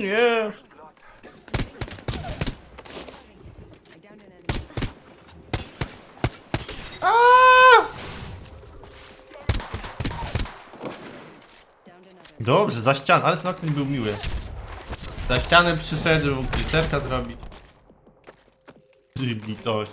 Nie. Dobrze, za ścianę, ale ten okno był miły. Za ścianę przyszedł, mógł zrobić. Litość.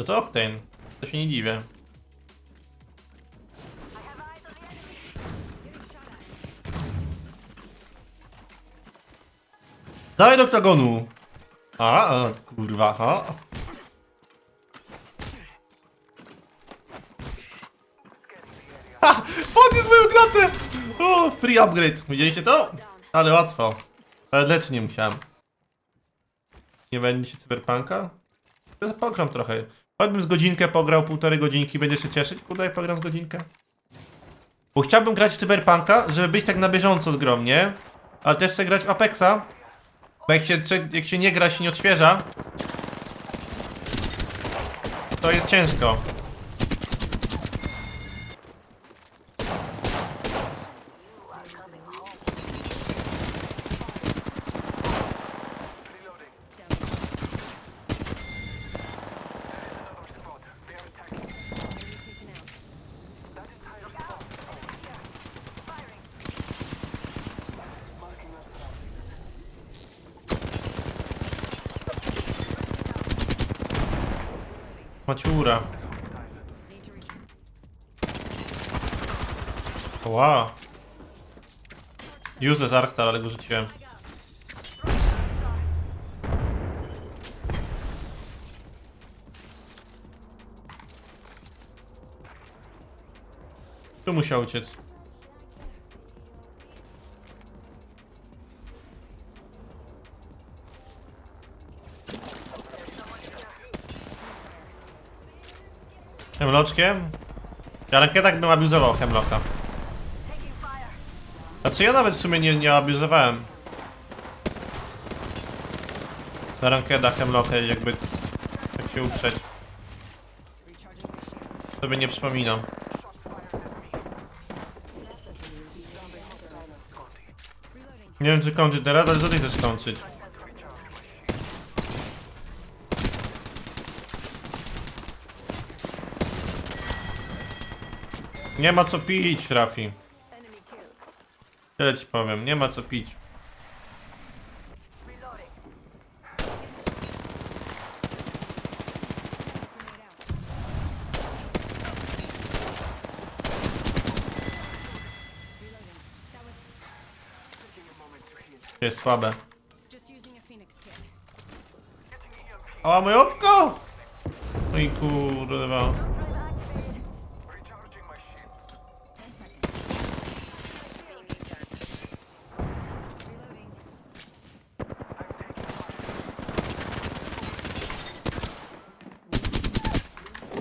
No to Octane. To się nie dziwię. Dawaj do oktagonu! A, a, kurwa, a. Ha! Podniósł moją klatę! O, free upgrade. Widzieliście to? Ale łatwo. Ale lecz nie musiałem. Nie będzie cyberpunka? To Pogram trochę. Choćbym z godzinkę pograł, półtorej godzinki, będę się cieszyć. Kurde, jak pogram z godzinkę. Bo chciałbym grać w cyberpunka, żeby być tak na bieżąco z? Ale też chcę grać w Apexa, bo jak się, jak się nie gra, się nie odświeża, to jest ciężko. Maciura. Wow. Useless Arkstar, ale go rzuciłem. Tu musiał uciec. Hemloczkiem? Ja rakietach bym abuzował Hemlocka. Znaczy ja nawet w sumie nie, nie abuzowałem. Na rankedach Hemlocka jakby tak się uprzeć. Sobie nie przypominam. Nie wiem czy kończy teraz, ale co ty chcesz skończyć? Nie ma co pić, Rafi. Tyle ci powiem, nie ma co pić. Jest słabe. Ała, moje oko! No i kurwa.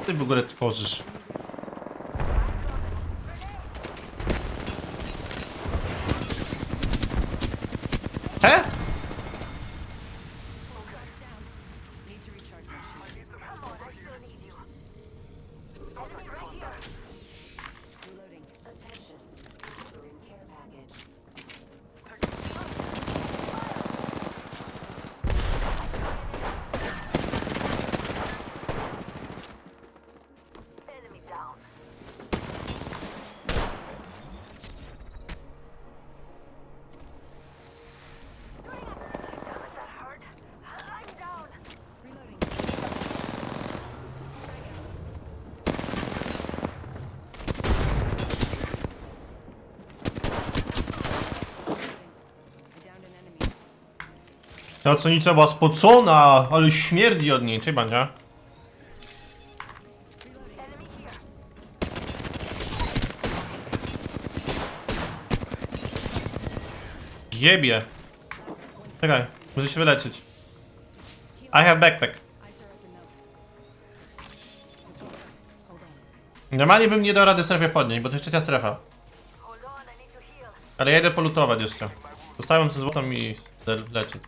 Ty w ogóle tworzysz? Ta co nic była spocona, ale śmierdzi od niej, czy będzie? Jebie. Czekaj, muszę się wyleczyć. I have backpack. Normalnie bym nie dał rady strefie podnieść, bo to jest trzecia strefa. Ale ja idę polutować jeszcze. Zostawiam ze złotą i leci.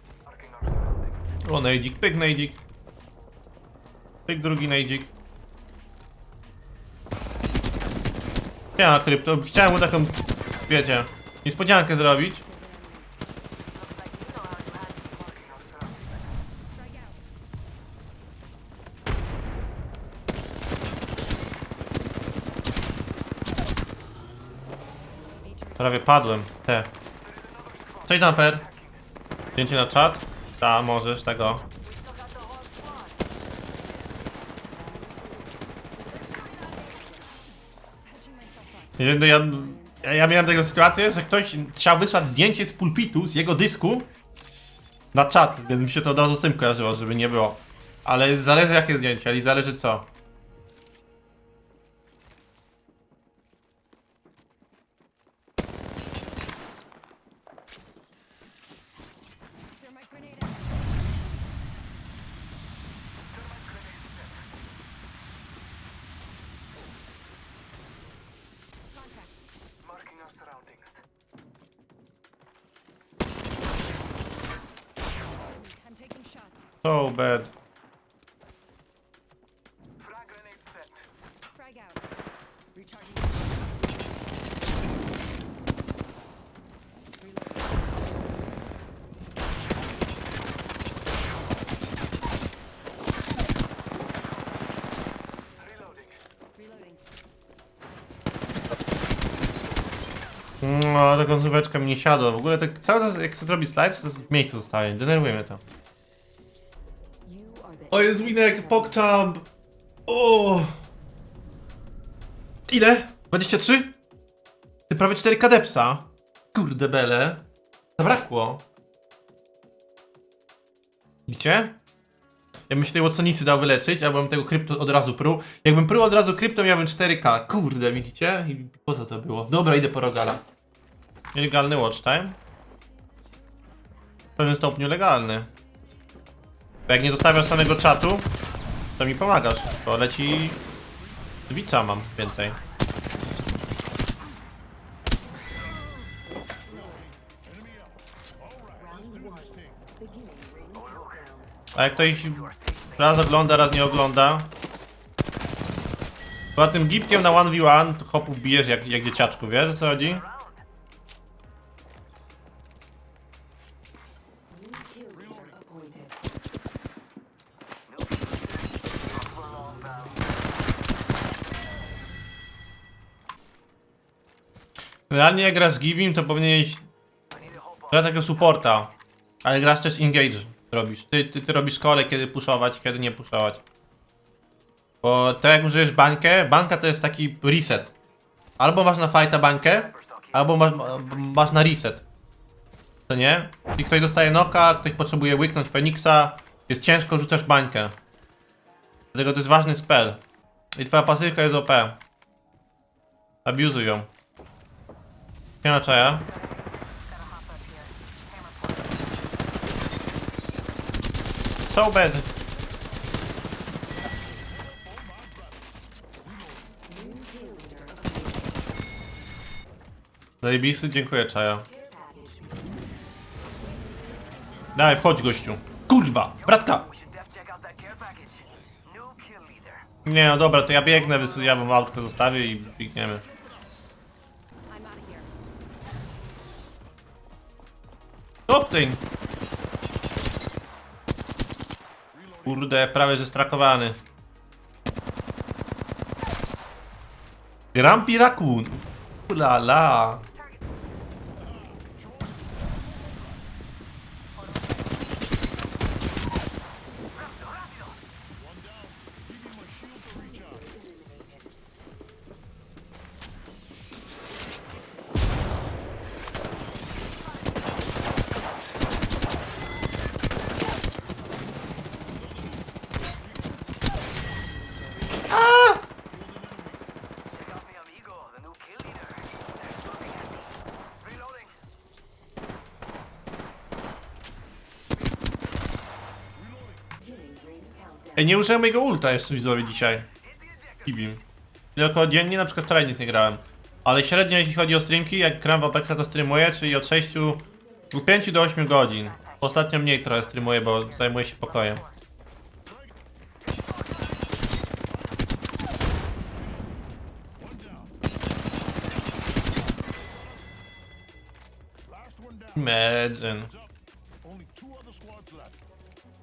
O, nejdzik, pyk nejdzik. Pyk drugi nejdzik. Ja, krypto, chciałem mu taką, wiecie, niespodziankę zrobić. Prawie padłem, te. Cześć Damper. Zdjęcie na czat? Ta, możesz, tego. No ja, ja, miałem taką sytuację, że ktoś chciał wysłać zdjęcie z pulpitu, z jego dysku na czat, więc mi się to od razu z tym kojarzyło, żeby nie było. Ale zależy jakie zdjęcie, ale i zależy co. So bad. Frag out. Recharging. Reloading. Reloading. No, ta końcóweczka mi nie siadła. W ogóle tak cały czas jak się zrobi slajd, to w miejscu zostaje. Denerwuje mnie to. O, jest winek, pokczamp! O! Ile? 23? Ty prawie 4 kadepsa. Kurde bele. Zabrakło. Widzicie? Ja bym się tej Watsonicy dał wyleczyć, albo bym tego krypto od razu pruł. Jakbym pruł od razu krypto, miałbym 4K. Kurde, widzicie? I po co to było? Dobra, idę po Rogala. Nielegalny watch time. W pewnym stopniu legalny. Bo jak nie zostawiasz samego czatu, to mi pomagasz. To leci... Wica mam więcej. A jak ktoś raz ogląda, raz nie ogląda. Poza tym gipkiem na 1v1 to hopów bijesz jak, jak dzieciaczku, wiesz o co chodzi? Generalnie jak grasz Gibim, to powinieneś grać takiego supporta. Ale grasz też engage robisz. Ty, ty, ty robisz kole, kiedy puszować, kiedy nie puszować. Bo to jak użyjesz bańkę, banka to jest taki reset. Albo masz na fighta bańkę, albo masz, masz na reset. To nie? I ktoś dostaje noka, ktoś potrzebuje łyknąć Feniksa, jest ciężko, rzucasz bańkę. Dlatego to jest ważny spell. I twoja pasywka jest OP. Abuzuj ją. Nie ma czaja. So bad. Zajebisty, dziękuję czaja. Daj, wchodź gościu. Kurwa, bratka! Nie no dobra, to ja biegnę, ja wam autko zostawię i biegniemy. Toptyn! Kurde, prawie że strakowany. Grumpy Raccoon. Ulala. Check Ej, nie użyłem mojego ulta jeszcze widzowie dzisiaj. Kibim. Tylko dziennie, na przykład wczoraj nic nie grałem. Ale średnio jeśli chodzi o streamki, jak gram w Apexa to streamuję, czyli od 6, od 5 do 8 godzin. Ostatnio mniej trochę streamuję, bo zajmuję się pokojem. Imagine.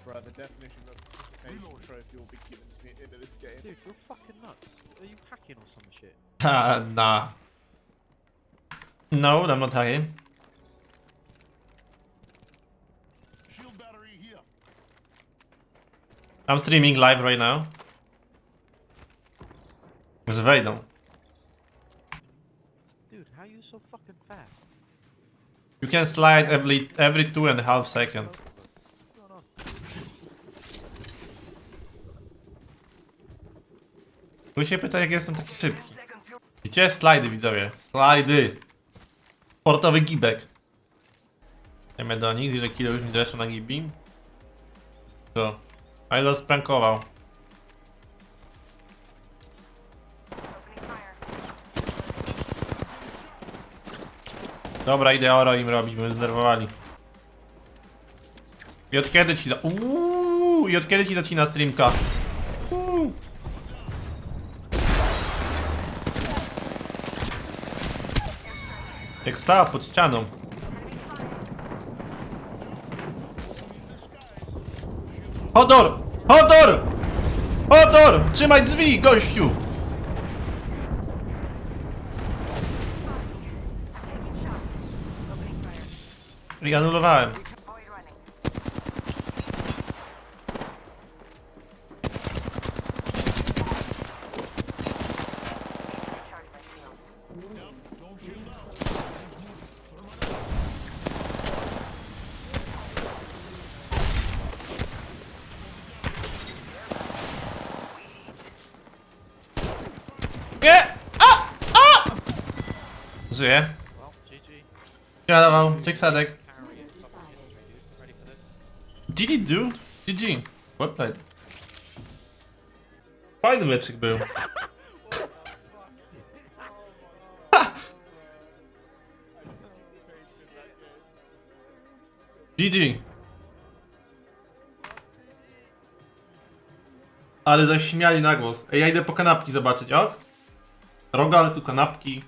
Bro, the definition of participation trophy will be given to me at the end of this game. Dude, you're fucking nuts. Are you hacking or some shit? Ha, uh, nah. No, I'm not hacking. I'm streaming live right now. Może wejdą. Dude, how are you so fucking fast? You can slide every every two and a half second. Tu się pyta, jak jestem taki szybki. Gdzie slajdy, widzowie? Slajdy! Sportowy gibek. Idziemy do nich, ile kilo już mi zeszło na gibim? To. A ile sprankował. Dobra, idę oro im robić, bo zdenerwowali. I od kiedy ci da... Uuu, I od kiedy ci zacina streamka? Jak stała pod ścianą. Hodor! Hodor! Hodor! Trzymaj drzwi, gościu! I anulowałem. Void running. Recharging my shields. Nie! A! A! Żyje. GG. Dawał. Check sadek. Dude. It do? GG. Well played. Fajny meczyk był. GG. Ale zaśmiali na głos. Ej, ja idę po kanapki zobaczyć, ok? Rogal, tu kanapki.